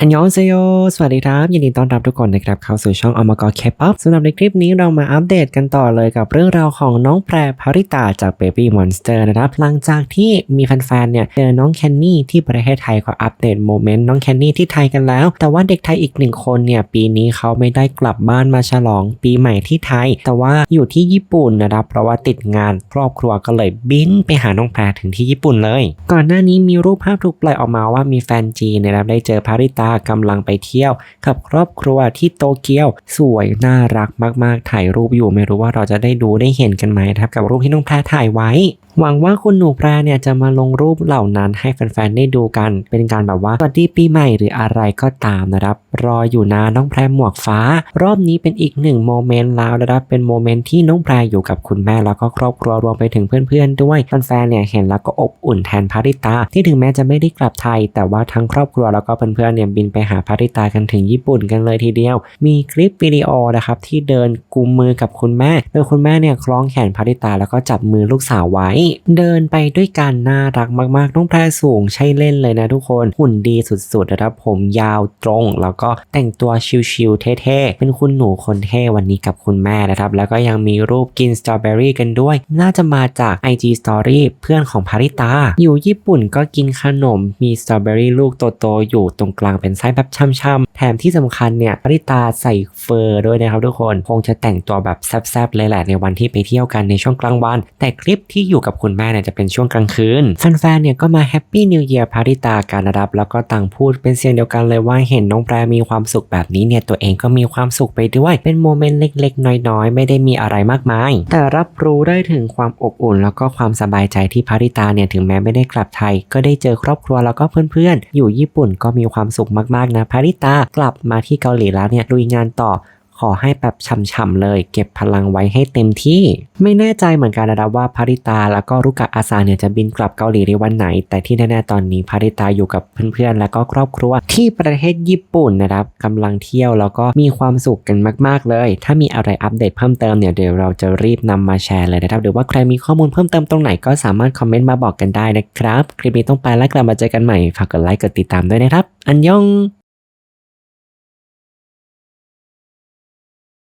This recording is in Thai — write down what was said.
อันยองเซโย สวัสดีครับ ยินดีต้อนรับทุกคนนะครับ เข้าสู่ช่องอมกรเคป๊อปสำหรับในคลิปนี้เรามาอัปเดตกันต่อเลยกับเรื่องราวของน้องแพรภริตาจาก Baby Monster นะครับ หลังจากที่มีแฟนๆ เนี่ยเจอน้องแคนนี่ที่ประเทศไทยก็อัปเดตโมเมนต์น้องแคนนี่ที่ไทยกันแล้ว แต่ว่าเด็กไทยอีกหนึ่งคนเนี่ย ปีนี้เขาไม่ได้กลับบ้านมาฉลองปีใหม่ที่ไทย แต่ว่าอยู่ที่ญี่ปุ่นนะครับ เพราะว่าติดงานครอบครัวก็เลยบินไปหาน้องแพรถึงที่ญี่ปุ่นเลย ก่อนหน้านี้มีรูปภาพถูกปล่อยออกมาว่ามีแฟนจีนนะครับได้เจอภริตากำลังไปเที่ยว กับครอบครัวที่โตเกียว สวยน่ารักมากๆ ถ่ายรูปอยู่ไม่รู้ว่าเราจะได้ดูได้เห็นกันไหมนะครับกับรูปที่น้องแพรถ่ายไว้ หวังว่าคุณหนูแพรเนี่ยจะมาลงรูปเหล่านั้นให้แฟนๆได้ดูกัน เป็นการแบบว่าสวัสดีปีใหม่หรืออะไรก็ตามนะครับ รออยู่นะน้องแพรหมวกฟ้า รอบนี้เป็นอีกหนึ่งโมเมนต์แล้วนะครับเป็นโมเมนต์ที่น้องแพรอยู่กับคุณแม่แล้วก็ครอบครัวรวมไปถึงเพื่อนๆด้วยแฟนๆเนี่ยเห็นแล้วก็อบอุ่นแทนพาริตา ที่ถึงแม้จะไม่ได้กลับไทย แต่ว่าทั้งครอบครัวแล้วก็เพื่อนๆเนี่ยบินไปหาพาริตากันถึงญี่ปุ่นกันเลยทีเดียว มีคลิปวิดีโอนะครับที่เดินกุมมือกับคุณแม่ โดยคุณแม่เนี่ยคล้องแขนพาริตาแล้วก็จับมือลูกสาวไว้เดินไปด้วยกันน่ารักมากๆ น้องแพรสูงใช่เล่นเลยนะทุกคน หุ่นดีสุดๆนะครับผมยาวตรง แล้วก็แต่งตัวชิลๆเท่ๆ เป็นคุณหนูคนเท่วันนี้กับคุณแม่นะครับ แล้วก็ยังมีรูปกินสตรอเบอรี่กันด้วย น่าจะมาจาก IG Story เพื่อนของพาริตา อยู่ญี่ปุ่นก็กินขนมมีสตรอเบอรี่ลูกโตๆอยู่ตรงกลางเป็นไส้แบบช่ำๆแถมที่สำคัญเนี่ยพาริตาใส่เฟอร์ด้วยนะครับทุกคนคงจะแต่งตัวแบบแซบๆเลยแหละในวันที่ไปเที่ยวกันในช่วงกลางวัน แต่คลิปที่อยู่กับคุณแม่เนี่ยจะเป็นช่วงกลางคืนแฟนๆเนี่ยก็มาแฮปปี้นิวเยียร์พาริตากันนะครับแล้วก็ต่างพูดเป็นเสียงเดียวกันเลยว่าเห็นน้องแพรมีความสุขแบบนี้เนี่ยตัวเองก็มีความสุขไปด้วย เป็นโมเมนต์เล็กๆ น้อยๆ ไม่ได้มีอะไรมากมาย แต่รับรู้ได้ถึงความอบอุ่น แล้วก็ความสบายใจที่พาริตาเนี่ยถึงแม้ไม่ได้กลับไทย ก็ได้เจอครอบครัวแล้วก็เพื่อนๆ อยู่ญี่ปุ่นก็มีความสุขมากๆนะพาริตากลับมาที่เกาหลีแล้วเนี่ยลุยงานต่อ ขอให้แบบช่ำๆเลย เก็บพลังไว้ให้เต็มที่ ไม่แน่ใจเหมือนกันนะครับว่าพาริตาแล้วก็รุกะอาซาเนี่ยจะบินกลับเกาหลีในวันไหน แต่ที่แน่ๆตอนนี้พาริตาอยู่กับเพื่อนๆ แล้วก็ครอบครัวที่ประเทศญี่ปุ่นนะครับกำลังเที่ยวแล้วก็มีความสุขกันมากๆเลย ถ้ามีอะไรอัปเดตเพิ่มเติมเนี่ยเดี๋ยวเราจะรีบนำมาแชร์เลยนะครับหรือว่าใครมีข้อมูลเพิ่มเติมตรงไหนก็สามารถคอมเมนต์มาบอกกันได้นะครับ คลิปนี้ต้องไปแล้วกลับมาเจอกันใหม่ฝากกดไลค์กดติดตามด้วยนะครับ อันยอง